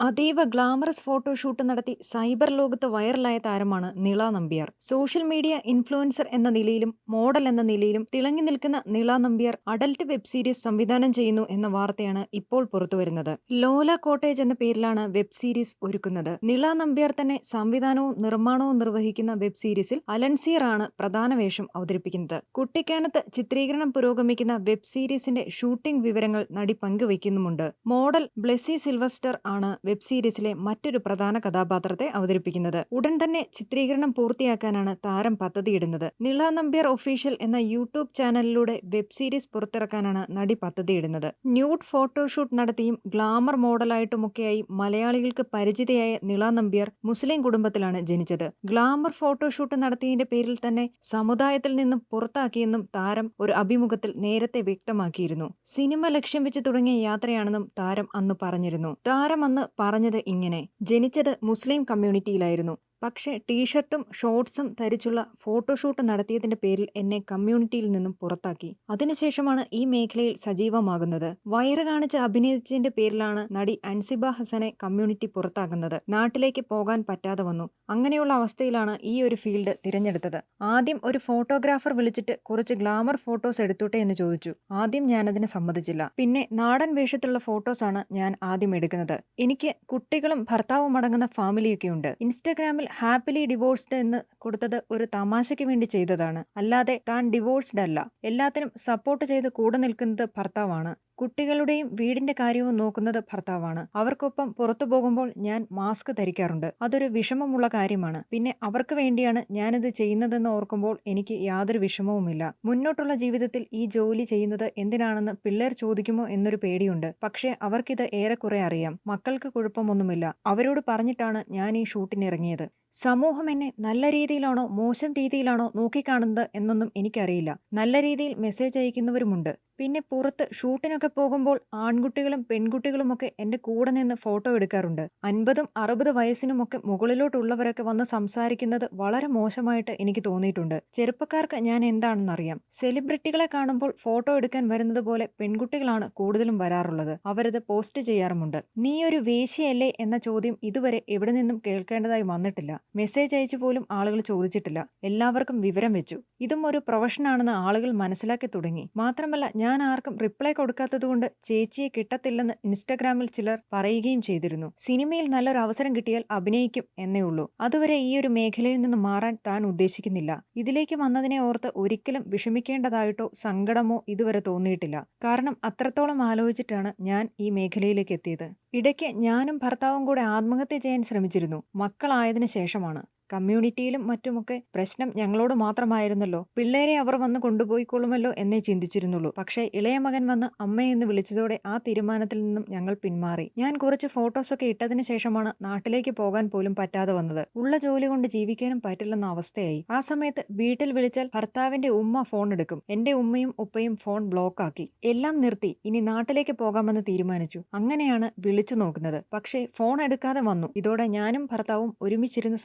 അതീവ glamorous photoshoot നടത്തി cyber ലോകത്ത് വൈറലായ താരമാണ് Nila Nambiar. Social media influencer എന്ന നിലയിലും മോഡൽ എന്ന നിലയിലും തിളങ്ങി നിൽക്കുന്ന Nila Nambiar adult web series സംവിധാനം ചെയ്യുന്നു എന്ന വാർത്തയാണ് ഇപ്പോൾ പുറത്തുവരുന്നത്. ലോല കോട്ടേജ് എന്ന പേരിലാണ് വെബ് സീരീസ് ഒരുക്കുന്നത്. നിള നമ്പ്യാർ തന്നെ സംവിധാനവും നിർമ്മാണവും നിർവഹിക്കുന്ന വെബ് സീരീസിൽ അലൻസിയർ ആണ് പ്രധാന വേഷം അവതരിപ്പിക്കുന്നത്. കുട്ടിക്കാനത്ത് ചിത്രീകരണം പുരോഗമിക്കുന്ന വെബ് സീരീസിന്റെ ഷൂട്ടിംഗ് വിവരങ്ങൾ നടി പങ്കുവയ്ക്കുന്നുമുണ്ട്. മോഡൽ ബ്ലെസി സിൽവസ്റ്റർ ആണ് വെബ് സീരീസിലെ മറ്റൊരു പ്രധാന കഥാപാത്രത്തെ അവതരിപ്പിക്കുന്നത്. ഉടൻ തന്നെ ചിത്രീകരണം പൂർത്തിയാക്കാനാണ് താരം പദ്ധതിയിടുന്നത്. നിള നമ്പ്യാർ ഒഫീഷ്യൽ എന്ന യൂട്യൂബ് ചാനലിലൂടെ വെബ് സീരീസ് പുറത്തിറക്കാനാണ് നടി പദ്ധതിയിടുന്നത്. ന്യൂഡ് ഫോട്ടോഷൂട്ട് നടത്തിയും ഗ്ലാമർ മോഡലായിട്ടുമൊക്കെയായി മലയാളികൾക്ക് പരിചിതയായ നിള നമ്പ്യാർ മുസ്ലിം കുടുംബത്തിലാണ് ജനിച്ചത്. ഗ്ലാമർ ഫോട്ടോഷൂട്ട് നടത്തിയതിന്റെ പേരിൽ തന്നെ സമുദായത്തിൽ നിന്നും പുറത്താക്കിയെന്നും താരം ഒരു അഭിമുഖത്തിൽ നേരത്തെ വ്യക്തമാക്കിയിരുന്നു. സിനിമ ലക്ഷ്യം വെച്ച് തുടങ്ങിയ യാത്രയാണെന്നും താരം അന്ന് പറഞ്ഞിരുന്നു. താരം അന്ന് പറഞ്ഞത് ഇങ്ങനെ: ജനിച്ചത് മുസ്ലിം കമ്മ്യൂണിറ്റിയിലായിരുന്നു. പക്ഷേ ടീഷർട്ടും ഷോർട്ട്സും ധരിച്ചുള്ള ഫോട്ടോഷൂട്ട് നടത്തിയതിന്റെ പേരിൽ എന്നെ കമ്മ്യൂണിറ്റിയിൽ നിന്നും പുറത്താക്കി. അതിനുശേഷമാണ് ഈ മേഖലയിൽ സജീവമാകുന്നത്. വയറ് കാണിച്ച് അഭിനയിച്ചതിന്റെ പേരിലാണ് നടി അൻസിബ ഹസനെ കമ്മ്യൂണിറ്റി പുറത്താക്കുന്നത്. നാട്ടിലേക്ക് പോകാൻ പറ്റാതെ വന്നു. അങ്ങനെയുള്ള അവസ്ഥയിലാണ് ഈ ഒരു ഫീൽഡ് തിരഞ്ഞെടുത്തത്. ആദ്യം ഒരു ഫോട്ടോഗ്രാഫർ വിളിച്ചിട്ട് കുറച്ച് ഗ്ലാമർ ഫോട്ടോസ് എടുത്തോട്ടെ എന്ന് ചോദിച്ചു. ആദ്യം ഞാൻ ഞാനതിന് സമ്മതിച്ചില്ല. പിന്നെ നാടൻ വേഷത്തിലുള്ള ഫോട്ടോസാണ് ഞാൻ ആദ്യം എടുക്കുന്നത്. എനിക്ക് കുട്ടികളും ഭർത്താവും അടങ്ങുന്ന ഫാമിലിയൊക്കെ ഫാമിലിയൊക്കെയുണ്ട്. ഇൻസ്റ്റഗ്രാമിൽ ഹാപ്പിലി ഡിവോഴ്സ്ഡ് എന്ന് കൊടുത്തത് ഒരു തമാശയ്ക്ക് വേണ്ടി ചെയ്തതാണ്. അല്ലാതെ താൻ ഡിവോഴ്സ്ഡ് അല്ല. എല്ലാത്തിനും സപ്പോർട്ട് ചെയ്ത് കൂടെ നിൽക്കുന്നത് ഭർത്താവാണ്. കുട്ടികളുടെയും വീടിന്റെ കാര്യവും നോക്കുന്നത് ഭർത്താവാണ്. അവർക്കൊപ്പം പുറത്തു പോകുമ്പോൾ ഞാൻ മാസ്ക് ധരിക്കാറുണ്ട്. അതൊരു വിഷമമുള്ള കാര്യമാണ്. പിന്നെ അവർക്ക് വേണ്ടിയാണ് ഞാനിത് ചെയ്യുന്നതെന്ന് ഓർക്കുമ്പോൾ എനിക്ക് യാതൊരു വിഷമവുമില്ല. മുന്നോട്ടുള്ള ജീവിതത്തിൽ ഈ ജോലി ചെയ്യുന്നത് എന്തിനാണെന്ന് പിള്ളേർ ചോദിക്കുമോ എന്നൊരു പേടിയുണ്ട്. പക്ഷേ അവർക്കിത് ഏറെക്കുറെ അറിയാം. മക്കൾക്ക് കുഴപ്പമൊന്നുമില്ല. അവരോട് പറഞ്ഞിട്ടാണ് ഞാൻ ഈ ഷൂട്ടിനിറങ്ങിയത്. സമൂഹം എന്നെ നല്ല രീതിയിലാണോ മോശം രീതിയിലാണോ നോക്കിക്കാണുന്നത് എന്നൊന്നും എനിക്കറിയില്ല. നല്ല രീതിയിൽ മെസ്സേജ് അയക്കുന്നവരുമുണ്ട്. പിന്നെ പുറത്ത് ഷൂട്ടിനൊക്കെ പോകുമ്പോൾ ആൺകുട്ടികളും പെൺകുട്ടികളുമൊക്കെ എന്റെ കൂടെ നിന്ന് ഫോട്ടോ എടുക്കാറുണ്ട്. അൻപതും അറുപത് വയസ്സിനുമൊക്കെ മുകളിലോട്ടുള്ളവരൊക്കെ വന്ന് സംസാരിക്കുന്നത് വളരെ മോശമായിട്ട് എനിക്ക് തോന്നിയിട്ടുണ്ട്. ചെറുപ്പക്കാർക്ക് ഞാൻ എന്താണെന്നറിയാം. സെലിബ്രിറ്റികളെ കാണുമ്പോൾ ഫോട്ടോ എടുക്കാൻ വരുന്നത് പോലെ പെൺകുട്ടികളാണ് കൂടുതലും വരാറുള്ളത്. അവരത് പോസ്റ്റ് ചെയ്യാറുമുണ്ട്. നീ ഒരു വേശിയല്ലേ എന്ന ചോദ്യം ഇതുവരെ എവിടെ നിന്നും കേൾക്കേണ്ടതായി വന്നിട്ടില്ല. മെസ്സേജ് അയച്ച് പോലും ആളുകൾ ചോദിച്ചിട്ടില്ല. എല്ലാവർക്കും വിവരം വെച്ചു. ഇതും ഒരു പ്രൊഫഷനാണെന്ന് ആളുകൾ മനസ്സിലാക്കി തുടങ്ങി. മാത്രമല്ല ഞാൻ ആർക്കും റിപ്ലൈ കൊടുക്കാത്തതുകൊണ്ട് ചേച്ചിയെ കിട്ടത്തില്ലെന്ന് ഇൻസ്റ്റഗ്രാമിൽ ചിലർ പറയുകയും ചെയ്തിരുന്നു. സിനിമയിൽ നല്ലൊരു അവസരം കിട്ടിയാൽ അഭിനയിക്കും എന്നേ ഉള്ളൂ. അതുവരെ ഈ ഒരു മേഖലയിൽ നിന്ന് മാറാൻ താൻ ഉദ്ദേശിക്കുന്നില്ല. ഇതിലേക്ക് വന്നതിനെ ഓർത്ത് ഒരിക്കലും വിഷമിക്കേണ്ടതായിട്ടോ സങ്കടമോ ഇതുവരെ തോന്നിയിട്ടില്ല. കാരണം അത്രത്തോളം ആലോചിച്ചിട്ടാണ് ഞാൻ ഈ മേഖലയിലേക്ക് എത്തിയത്. ഇടയ്ക്ക് ഞാനും ഭർത്താവും കൂടെ ആത്മഹത്യ ചെയ്യാൻ ശ്രമിച്ചിരുന്നു. മക്കളായതിന് ശേഷമാണ്. കമ്മ്യൂണിറ്റിയിലും മറ്റുമൊക്കെ പ്രശ്നം ഞങ്ങളോട് മാത്രമായിരുന്നല്ലോ. പിള്ളേരെ അവർ വന്ന് കൊണ്ടുപോയിക്കൊള്ളുമല്ലോ എന്നേ ചിന്തിച്ചിരുന്നുള്ളൂ. പക്ഷേ ഇളയ മകൻ വന്ന് അമ്മയെന്ന് വിളിച്ചതോടെ ആ തീരുമാനത്തിൽ നിന്നും ഞങ്ങൾ പിന്മാറി. ഞാൻ കുറച്ച് ഫോട്ടോസൊക്കെ ഇട്ടതിന് ശേഷമാണ് നാട്ടിലേക്ക് പോകാൻ പോലും പറ്റാതെ വന്നത്. ഉള്ള ജോലി കൊണ്ട് ജീവിക്കാനും പറ്റില്ലെന്ന അവസ്ഥയായി. ആ സമയത്ത് വീട്ടിൽ വിളിച്ചാൽ ഭർത്താവിന്റെ ഉമ്മ ഫോൺ എടുക്കും എന്റെ ഉമ്മയും ഉപ്പയും ഫോൺ ബ്ലോക്കാക്കി. എല്ലാം നിർത്തി. ഇനി നാട്ടിലേക്ക് പോകാമെന്ന് തീരുമാനിച്ചു. അങ്ങനെയാണ് വിളിച്ചു നോക്കുന്നത്. പക്ഷേ ഫോൺ എടുക്കാതെ വന്നു. ഇതോടെ ഞാനും ഭർത്താവും ഒരുമിച്ചിരുന്ന്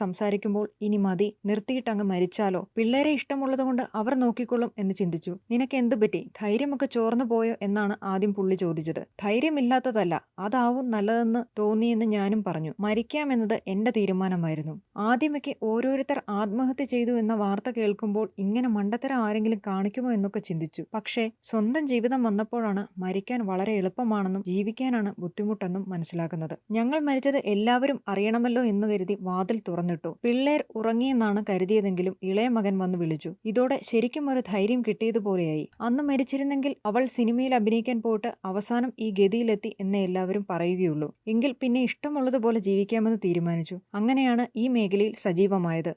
സംസാരിക്കുമ്പോൾ ഇനി മതി നിർത്തിയിട്ടങ്ങ് മരിച്ചാലോ. പിള്ളേരെ ഇഷ്ടമുള്ളതുകൊണ്ട് അവർ നോക്കിക്കൊള്ളും എന്ന് ചിന്തിച്ചു. നിനക്ക് എന്തു പറ്റി? ധൈര്യമൊക്കെ ചോർന്നു പോയോ എന്നാണ് ആദ്യം പുള്ളി ചോദിച്ചത്. ധൈര്യമില്ലാത്തതല്ല. അതാവും നല്ലതെന്ന് തോന്നിയെന്ന് ഞാനും പറഞ്ഞു. മരിക്കാമെന്നത് എന്റെ തീരുമാനമായിരുന്നു. ആദ്യമൊക്കെ ഓരോരുത്തർ ആത്മഹത്യ ചെയ്തു എന്ന വാർത്ത കേൾക്കുമ്പോൾ ഇങ്ങനെ മണ്ടത്തരം ആരെങ്കിലും കാണിക്കുമോ എന്നൊക്കെ ചിന്തിച്ചു. പക്ഷേ സ്വന്തം ജീവിതം വന്നപ്പോഴാണ് മരിക്കാൻ വളരെ എളുപ്പമാണെന്നും ജീവിക്കാനാണ് ബുദ്ധിമുട്ടെന്നും മനസ്സിലാക്കുന്നത് ഞങ്ങൾ മരിച്ചത് എല്ലാവരും അറിയണമല്ലോ എന്ന് കരുതി വാതിൽ തുറന്നിട്ടു. പിള്ളേർ ഉറങ്ങിയെന്നാണ് കരുതിയതെങ്കിലും ഇളയ മകൻ വന്ന് വിളിച്ചു. ഇതോടെ ശരിക്കും ഒരു ധൈര്യം കിട്ടിയതുപോലെയായി. അന്ന് മരിച്ചിരുന്നെങ്കിൽ അവൾ സിനിമയിൽ അഭിനയിക്കാൻ പോയിട്ട് അവസാനം ഈ ഗതിയിലെത്തി എന്നേ എല്ലാവരും പറയുകയുള്ളൂ. എങ്കിൽ പിന്നെ ഇഷ്ടമുള്ളതുപോലെ ജീവിക്കാമെന്ന് തീരുമാനിച്ചു. അങ്ങനെയാണ് ഈ മേഖലയിൽ സജീവമായത്.